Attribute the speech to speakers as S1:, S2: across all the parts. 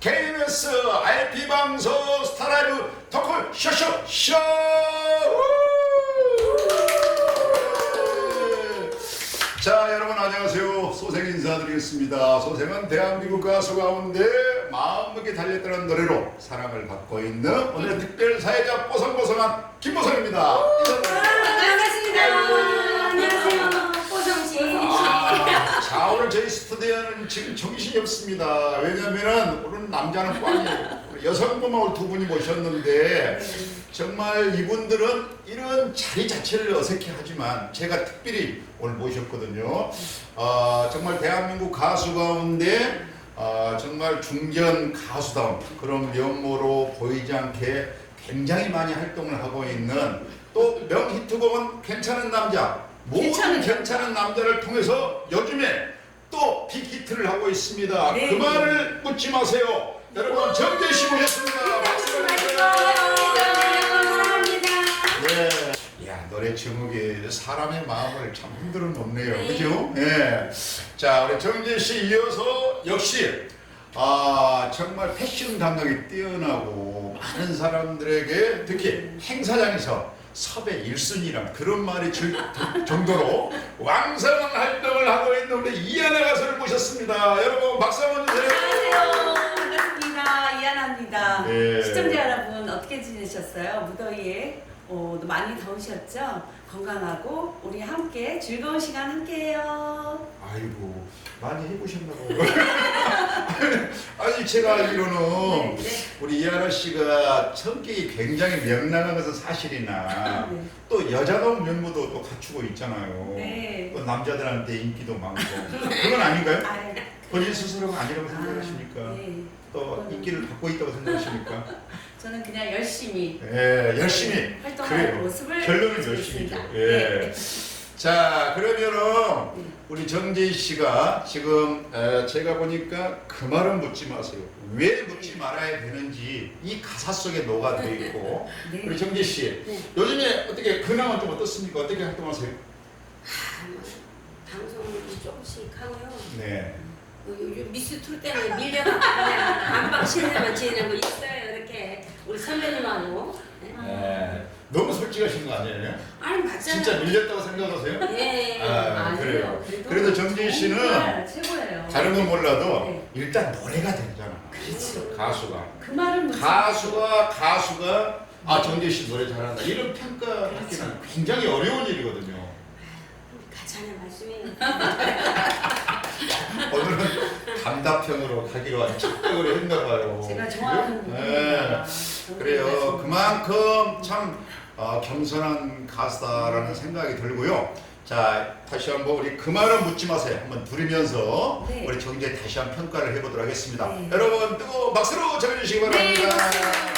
S1: KBS IP 방송 스타라이브 토크 쇼쇼 쇼. 우! 자 여러분 안녕하세요. 소생 인사드리겠습니다. 소생은 대한민국 가수 가운데 마음먹게 달렸다는 노래로 사랑을 받고 있는 오늘의 특별 사회자 뽀송뽀송한 김보성입니다.
S2: 반갑습니다. 안녕하세요. 뽀성씨.
S1: 아, 자 오늘 저희 스튜디오는 지금 정신이 없습니다. 왜냐면은 오늘 남자는 꽝이에요. 여성분만 오늘 두 분이 모셨는데 정말 이분들은 이런 자리 자체를 어색해하지만 제가 특별히 오늘 모셨거든요. 어, 정말 대한민국 가수 가운데 어, 정말 중견 가수다운 그런 면모로 보이지 않게 굉장히 많이 활동을 하고 있는 또 명히트곡은 괜찮은 남자 모든
S2: 괜찮은
S1: 괜찮은 남자를 통해서 요즘에 또 빅히트를 하고 있습니다.
S2: 네.
S1: 그 말을 묻지 마세요. 여러분 정재 씨 모셨습니다. 박수 주세요.
S2: 감사합니다.
S1: 네. 야 노래 제목이 사람의 마음을 참 흔들어 놓네요.
S2: 네.
S1: 그죠? 네. 자 우리 정재 씨 이어서 역시 아 정말 패션 감각이 뛰어나고 많은 사람들에게 특히 행사장에서 섭외 1순위란 그런 말이 줄 정도로 왕성한 활동을 하고 있는 우리 이하나 가수를 모셨습니다. 여러분 박수 한번 주세요.
S2: 안녕하세요. 반갑습니다. 이하나입니다.
S1: 네.
S2: 시청자 여러분 어떻게 지내셨어요? 무더위에 어, 많이 더우셨죠? 건강하고 우리 함께 즐거운 시간 함께해요.
S1: 아이고 많이 해보셨나 봐요. 아니 제가 알기로는
S2: 네, 네.
S1: 우리 이하나 씨가 성격이 굉장히 명랑한 것은 사실이나
S2: 네.
S1: 또 여자다운 면모도 또 갖추고 있잖아요.
S2: 네.
S1: 또 남자들한테 인기도 많고 그건 아닌가요?
S2: 아,
S1: 본인 스스로가 아니라고 생각하십니까?
S2: 네.
S1: 또 인기를 받고 있다고 생각하십니까?
S2: 저는 그냥 열심히
S1: 예, 열심히
S2: 활동하는
S1: 그래요.
S2: 모습을
S1: 결론은 열심히죠. 예.
S2: 네.
S1: 자 그러면은
S2: 네.
S1: 우리 정재희 씨가 지금 에, 제가 보니까 그 말은 묻지 마세요. 왜 묻지 말아야 되는지 이 가사 속에 녹아져 있고
S2: 네.
S1: 우리 정재 씨
S3: 네.
S1: 요즘에 어떻게 근황은 좀 어떻습니까? 어떻게 활동하세요?
S3: 방송을 조금씩 하고요.
S1: 네.
S3: 어, 요즘 미스 투 때문에 밀려갖고 그냥 안방 신세만 지내고 있어요. 선배님하고. 네.
S1: 네. 너무 솔직하신 거 아니에요?
S3: 아니 맞잖아요.
S1: 진짜 밀렸다고 생각하세요?
S3: 예.
S1: 아,
S2: 아니에요.
S1: 그래요.
S2: 그래도
S1: 그래도 정진 씨는
S2: 정말 최고예요.
S1: 다른 건 몰라도
S2: 네.
S1: 일단 노래가 되잖아.
S3: 그렇죠.
S1: 가수가.
S2: 그 말은 묻지
S1: 가수가 가수가 아 정재 씨 노래 잘한다 이런 평가 받기는 굉장히 어려운 일이거든요.
S3: 가찬의 말씀이에요.
S1: 오늘은 감답형으로 가기로 한 착각을 했나 봐요.
S2: 제가 좋아하는? 부분입니다.
S1: 네. 그래요. 그만큼 참 어, 겸손한 가수다라는 생각이 들고요. 자 다시 한번 우리 그 말은 묻지 마세요. 한번 부르면서
S2: 네.
S1: 우리 정재 다시 한번 평가를 해보도록 하겠습니다.
S2: 네.
S1: 여러분 뜨거운 박수로 정해주시기 바랍니다.
S2: 네, 박수.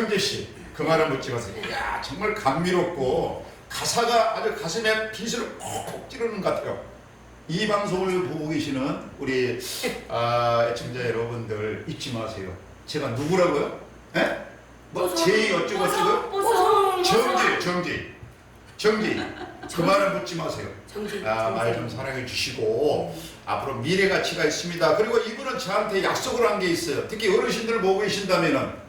S1: 정재 씨, 그 말은 묻지 마세요. 야, 정말 감미롭고 가사가 아주 가슴에 비수를 콕콕 찌르는 것 같아요. 이 방송을 보고 계시는 우리 아, 애청자 여러분들 잊지 마세요. 제가 누구라고요? 예? 뭐 제이 어쩌고?
S4: 뽀송
S1: 정지, 정지, 정지. 그 말은 묻지 마세요. 아, 말 좀 사랑해 주시고 앞으로 미래 가치가 있습니다. 그리고 이분은 저한테 약속을 한 게 있어요. 특히 어르신들 보고 계신다면은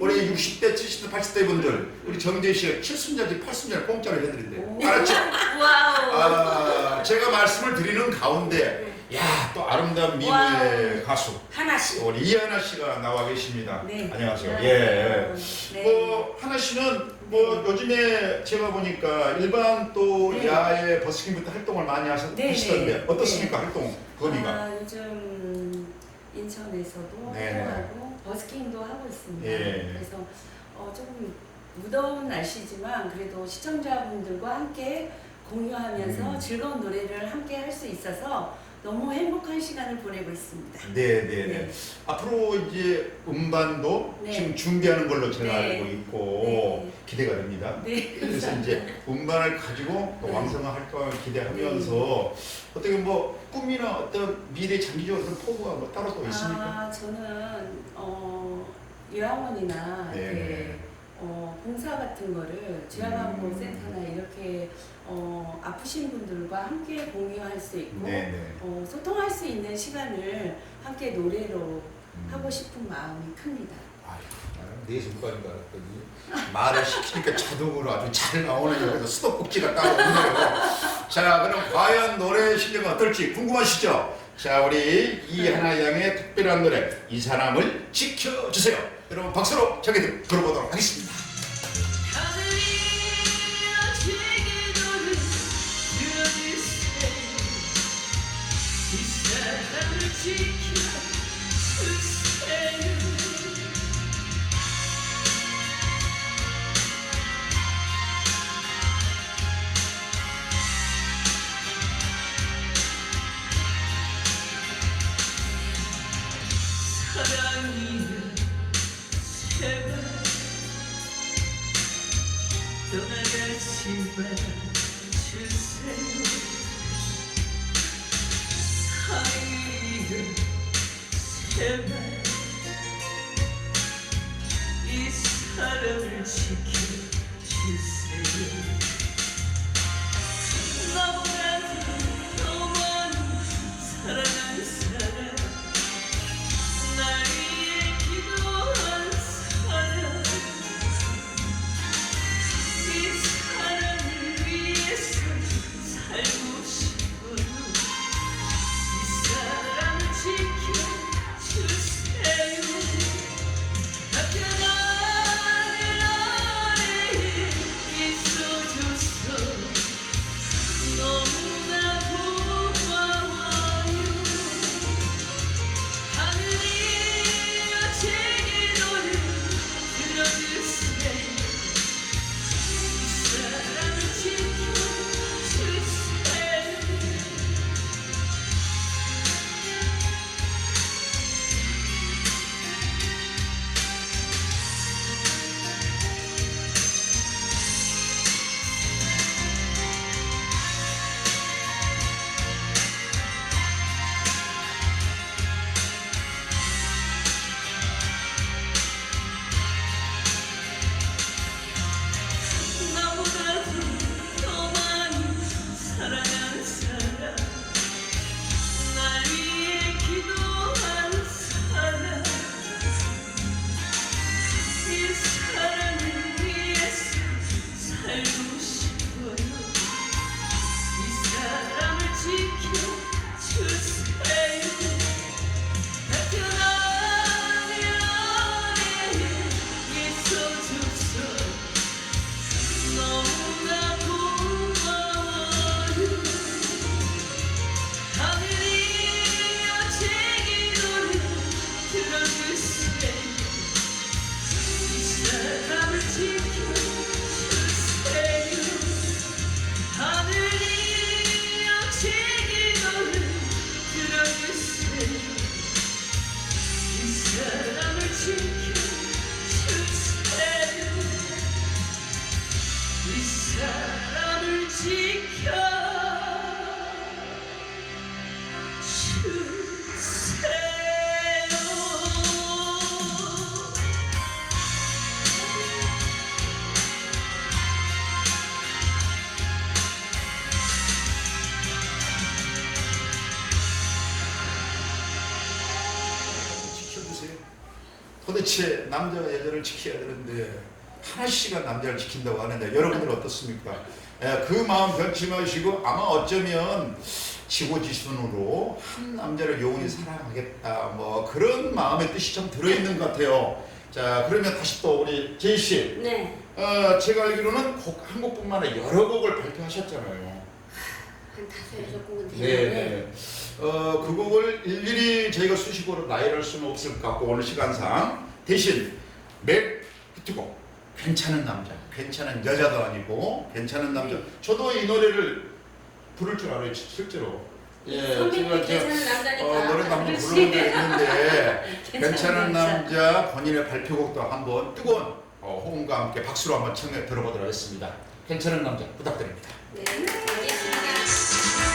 S1: 우리 60대, 70대, 80대 분들 우리 정재 씨가 7순자지 8순자를 공짜로 해드린대요. 알았죠?
S3: 와우
S1: 아, 제가 말씀을 드리는 가운데 야 또 아름다운 미모의. 가수
S3: 하나씩
S1: 우리 이하나 씨가 나와 계십니다.
S4: 네.
S1: 안녕하세요.
S4: 네.
S1: 예.
S4: 네.
S1: 뭐 하나 씨는 뭐 요즘에 제가 보니까 일반 또
S4: 네.
S1: 야외 버스킹부터 활동을 많이 하셨,
S4: 네,
S1: 하시던데
S4: 네.
S1: 어떻습니까 활동 범위가?
S4: 아, 요즘 인천에서도
S1: 네.
S4: 활동하고 버스킹도 하고 있습니다.
S1: 예.
S4: 그래서 어, 조금 무더운 날씨지만 그래도 시청자분들과 함께 공유하면서
S1: 음.
S4: 즐거운 노래를 함께 할 수 있어서 너무 행복한 시간을 보내고 있습니다.
S1: 네, 네, 네. 앞으로 이제 음반도
S4: 네.
S1: 지금 준비하는 걸로 제가
S4: 네.
S1: 알고 있고
S4: 네.
S1: 기대가 됩니다.
S4: 네.
S1: 그래서 이제 음반을 가지고 또
S4: 네.
S1: 왕성한 활동을 기대하면서 어떻게 뭐 꿈이나 어떤 미래 장기적으로 어떤 포부가 뭐 따로 또 있습니까?
S4: 아, 저는 어, 요양원이나
S1: 네, 네.
S4: 어, 봉사 같은 거를 지하반보
S1: 음.
S4: 센터나 이렇게 어, 아프신 분들과 함께 공유할 수 있고
S1: 네, 네.
S4: 어, 소통할 수 있는 시간을 함께 노래로
S1: 음.
S4: 하고 싶은 마음이 큽니다.
S1: 아휴, 나는 네 손가락인 줄 알았더니 말을 시키니까 자동으로 아주 잘 나오는 여기서 수도꼭지가 따로 없네요. 자, 그럼 과연 노래 실력은 어떨지 궁금하시죠? 자, 우리 이하나 양의 특별한 노래 이 사람을 지켜주세요. 여러분 박수로 저기 들어보도록
S4: 하겠습니다.
S1: 지켜야 되는데 하나씩은 남자를 지킨다고 하는데 여러분들 어떻습니까? 예, 그 마음 변치 마시고 아마 어쩌면 지고지순으로 한 남자를 영원히 사랑하겠다 뭐 그런 마음의 뜻이 좀 들어있는 것 같아요. 자 그러면 다시 또 우리 제이 씨,
S3: 네.
S1: 어, 제가 알기로는 곡 한 곡뿐만 아니라 여러 곡을 발표하셨잖아요.
S3: 한 다섯 여섯 곡은
S1: 네,
S3: 되는데
S1: 네. 어, 그 곡을 일일이 저희가 수식어로 나열할 수는 없을 것 같고 오늘 시간상 대신 맵 히트곡 괜찮은 남자, 괜찮은 여자도 아니고 괜찮은 남자. 저도 이 노래를 부를 줄 알아요, 실제로. 예, 제가
S3: 괜찮은 남자니까
S1: 어, 노래 한번. 부르는 게 있는데
S2: 괜찮은. 남자
S1: 본인의 발표곡도 한번 뜨거운 어, 호응과 함께 박수로 한번 청해 들어보도록 하겠습니다. 괜찮은 남자 부탁드립니다.
S3: 네, 알겠습니다.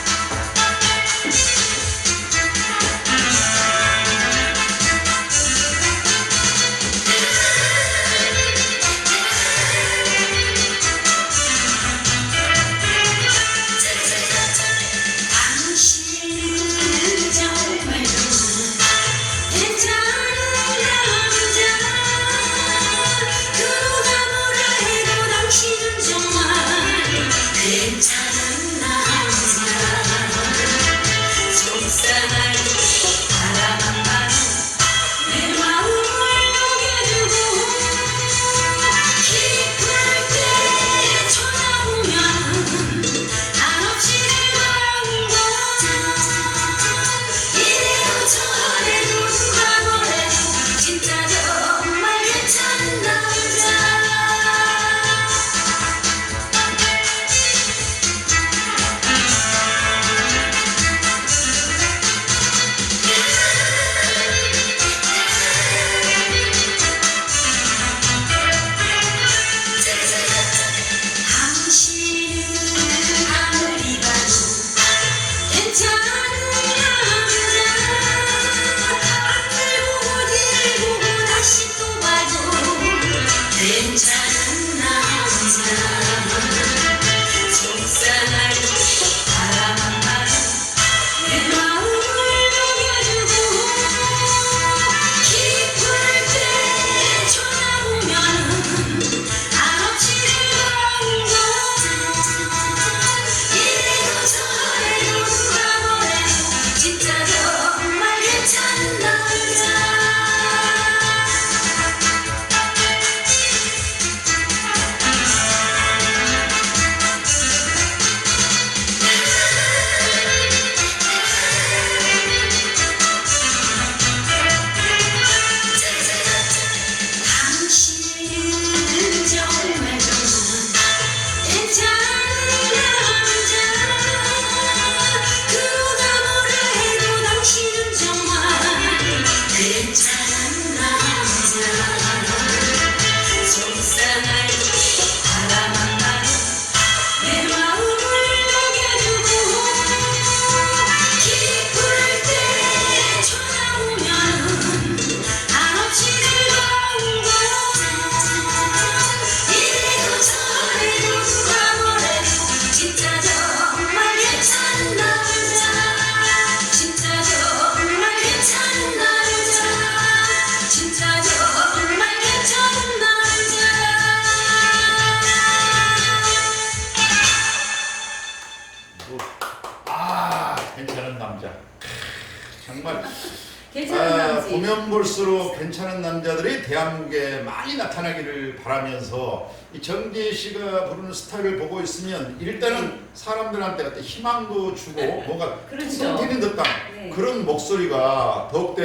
S4: 바라면서 이 정재 씨가 부르는 스타일을 보고 있으면 일단은 사람들한테 어떤 희망도 주고 뭔가
S1: 그렇죠.
S4: 뛰는 듯한
S1: 네.
S4: 그런 목소리가 더욱더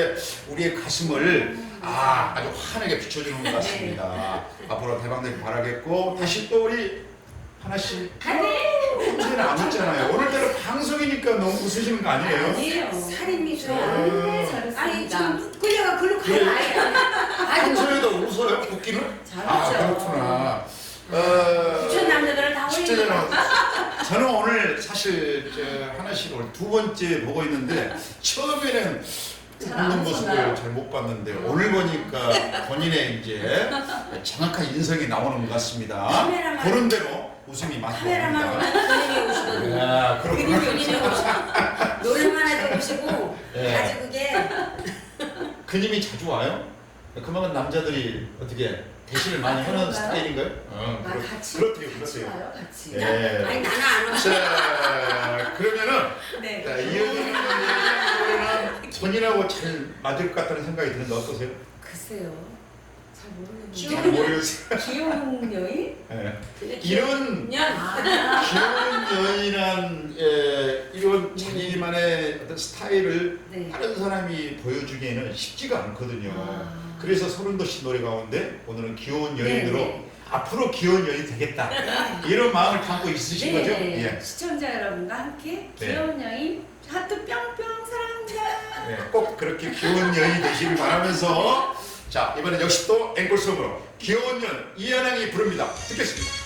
S4: 우리의 가슴을 아, 아주 환하게 비춰주는 것 같습니다. 앞으로 대박되길 바라겠고 다시 또 우리 하나씩 평소에는 안 웃잖아요. 오늘따라 방송이니까 너무 웃으시는 거 아니에요?
S1: 아니에요.
S3: 살인 미소야.
S1: 네,
S3: 아니. 지금 끌려가 글로
S4: 그래.
S3: 가요. 아예.
S4: 평소에도 웃어요? 웃기는?
S1: 잘하죠.
S4: 아 그렇구나. 어,
S3: 부천 남자들은 다
S4: 십제자는
S3: 올리고.
S4: 저는 오늘 사실 저 하나씩 오늘 두 번째 보고 있는데 처음에는
S1: 잘안
S4: 웃는 모습을
S1: 웃었나요?
S4: 잘 못 봤는데 오늘 보니까 본인의 이제 정확한 인성이 나오는 것 같습니다.
S3: 카메라만-
S4: 보는 대로 웃음이 많이
S3: 카메라만
S4: 나옵니다.
S3: 오면 그림이 오시거든요.
S4: 아
S3: 그림이
S4: 그렇구나.
S3: 오시고 노래만 해도 오시고
S4: 예.
S3: 아주 그게
S4: 그님이 자주 와요? 그만큼 남자들이 어떻게 대신을 많이
S1: 아,
S4: 하는
S1: 그런가요?
S4: 스타일인가요? 어,
S1: 아,
S4: 그렇-
S1: 같이
S4: 그렇대요,
S1: 같이
S4: 그렇대요.
S1: 와요, 같이.
S4: 예.
S3: 아니 나는 안 와.
S4: 자, 그러면은
S1: 네.
S4: 자, 노래는 본인하고 잘 맞을 것 같다는 생각이 드는데 어떠세요?
S1: 글쎄요. 잘 모르겠는데.
S4: 잘 모르겠어요.
S1: 귀여운 여인?
S4: 예. 이런
S3: 년
S1: 아,
S4: 귀여운 여인한 예, 이런 자기만의 어떤 스타일을
S1: 네.
S4: 다른 사람이 보여주기에는 쉽지가 않거든요.
S1: 아.
S4: 그래서 씨 노래 가운데 오늘은 귀여운 여인으로
S1: 네, 네.
S4: 앞으로 귀여운 여인이 되겠다. 이런 마음을 담고 있으신 거죠?
S1: 네,
S4: 예.
S1: 시청자 여러분과 함께
S4: 네.
S1: 귀여운 여인 하트 뿅뿅 사랑합니다.
S4: 네, 꼭 그렇게 귀여운 여인이 되시길 바라면서 자 이번엔 역시 또 앵콜송으로 귀여운 년 이하랑이 부릅니다. 듣겠습니다.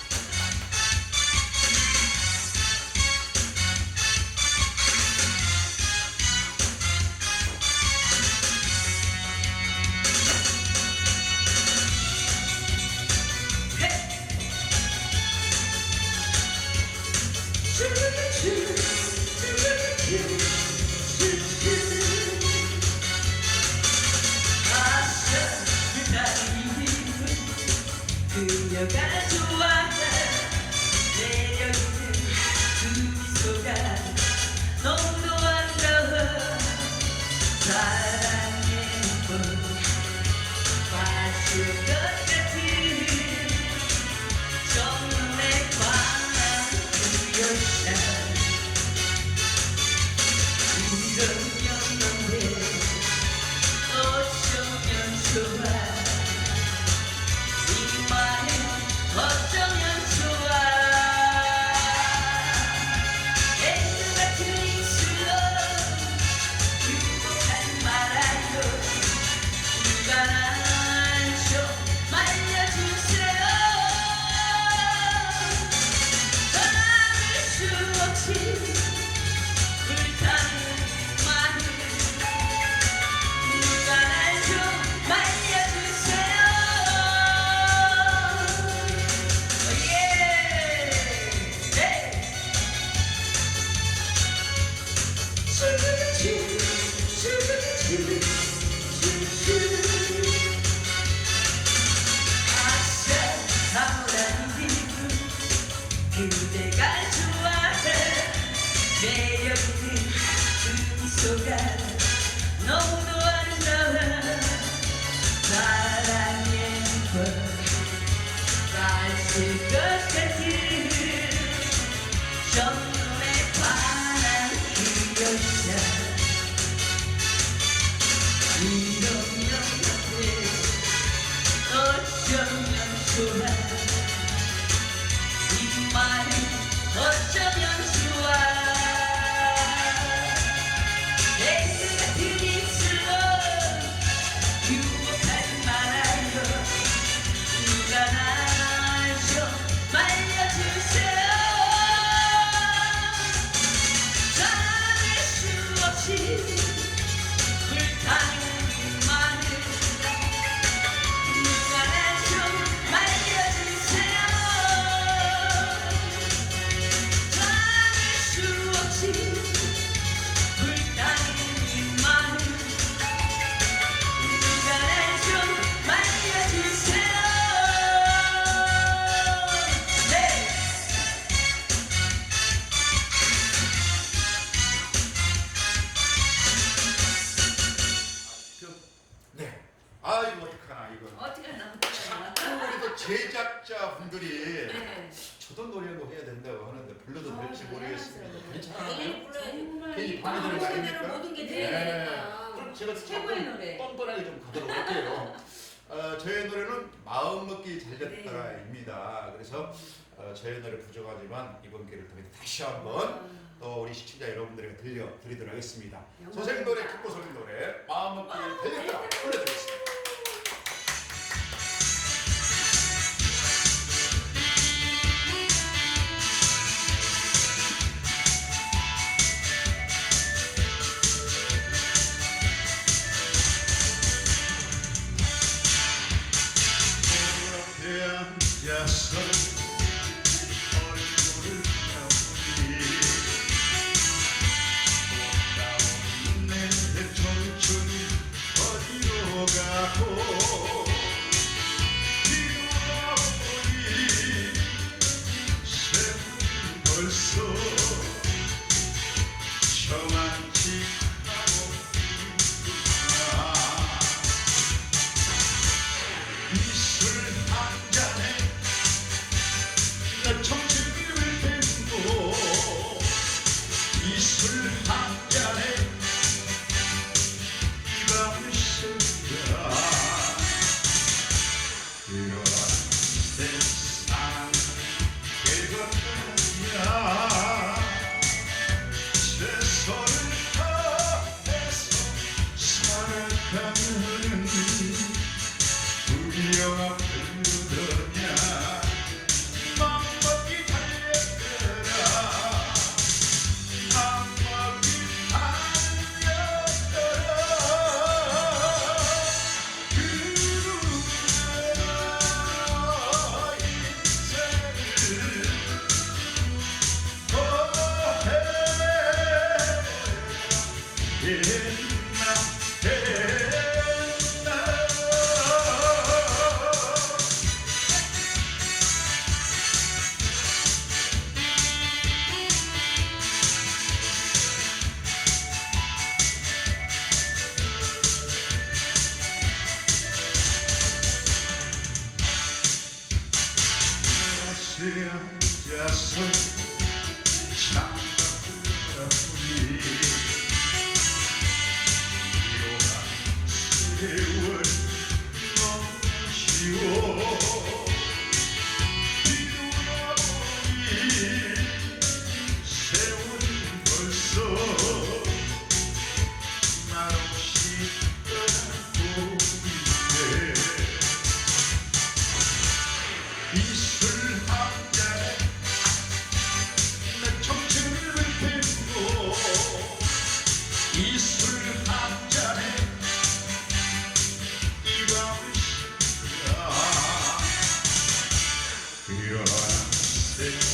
S1: should be. 제작자 분들이
S2: 네.
S1: 저도 노래도 해야 된다고 하는데 불러도
S2: 어,
S1: 될지 모르겠습니다. 괜찮아요?
S3: 불러야.
S2: 정말
S1: 괜히
S2: 이
S1: 아닙니까?
S3: 모든 게
S1: 네.
S3: 돼야 되니까.
S1: 그럼 제가
S2: 최고의
S1: 조금
S2: 노래.
S1: 뻔뻔하게 좀 가도록 할게요. 어, 저의 노래는 마음 먹기 잘 됐다입니다. 그래서 어, 저의 노래 부족하지만 이번 기회를 통해 다시 한번 또 우리 시청자 여러분들에게 들려 드리도록 하겠습니다. 소생 노래, 김보솔 노래 마음 먹기 잘 됐다 불러드리겠습니다. 앉아 이런